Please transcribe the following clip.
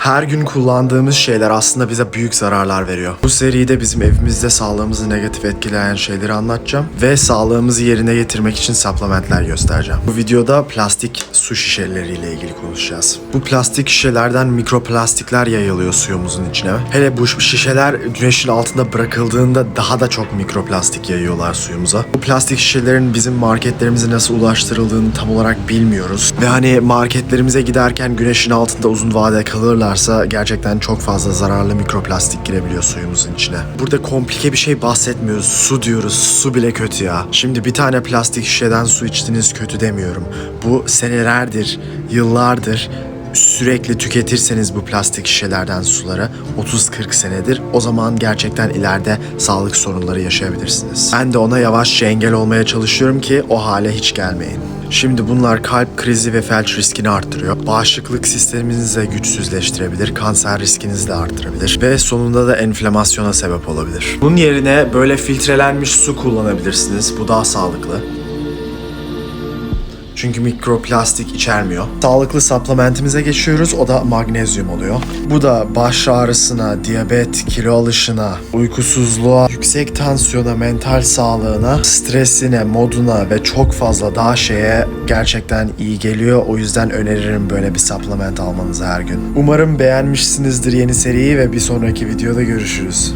Her gün kullandığımız şeyler aslında bize büyük zararlar veriyor. Bu seride bizim evimizde sağlığımızı negatif etkileyen şeyleri anlatacağım ve sağlığımızı yerine getirmek için supplementler göstereceğim. Bu videoda plastik su şişeleriyle ilgili konuşacağız. Bu plastik şişelerden mikroplastikler yayılıyor suyumuzun içine. Hele bu şişeler güneşin altında bırakıldığında daha da çok mikroplastik yayıyorlar suyumuza. Bu plastik şişelerin bizim marketlerimize nasıl ulaştırıldığını tam olarak bilmiyoruz. Ve hani marketlerimize giderken güneşin altında uzun vade kalırlarsa gerçekten çok fazla zararlı mikroplastik girebiliyor suyumuzun içine. Burada komplike bir şey bahsetmiyoruz. Su diyoruz. Su bile kötü ya. Şimdi bir tane plastik şişeden su içtiniz kötü demiyorum. Bu senelerdir, yıllardır sürekli tüketirseniz bu plastik şişelerden suları 30-40 senedir o zaman gerçekten ileride sağlık sorunları yaşayabilirsiniz. Ben de ona yavaşça engel olmaya çalışıyorum ki o hale hiç gelmeyin. Şimdi bunlar kalp krizi ve felç riskini arttırıyor. Bağışıklık sisteminizi de güçsüzleştirebilir, kanser riskinizi de arttırabilir ve sonunda da enflamasyona sebep olabilir. Bunun yerine böyle filtrelenmiş su kullanabilirsiniz. Bu daha sağlıklı. Çünkü mikroplastik içermiyor. Sağlıklı supplementimize geçiyoruz. O da magnezyum oluyor. Bu da baş ağrısına, diyabet, kilo alışına, uykusuzluğa, yüksek tansiyona, mental sağlığına, stresine, moduna ve çok fazla daha şeye gerçekten iyi geliyor. O yüzden öneririm böyle bir supplement almanızı her gün. Umarım beğenmişsinizdir yeni seriyi ve bir sonraki videoda görüşürüz.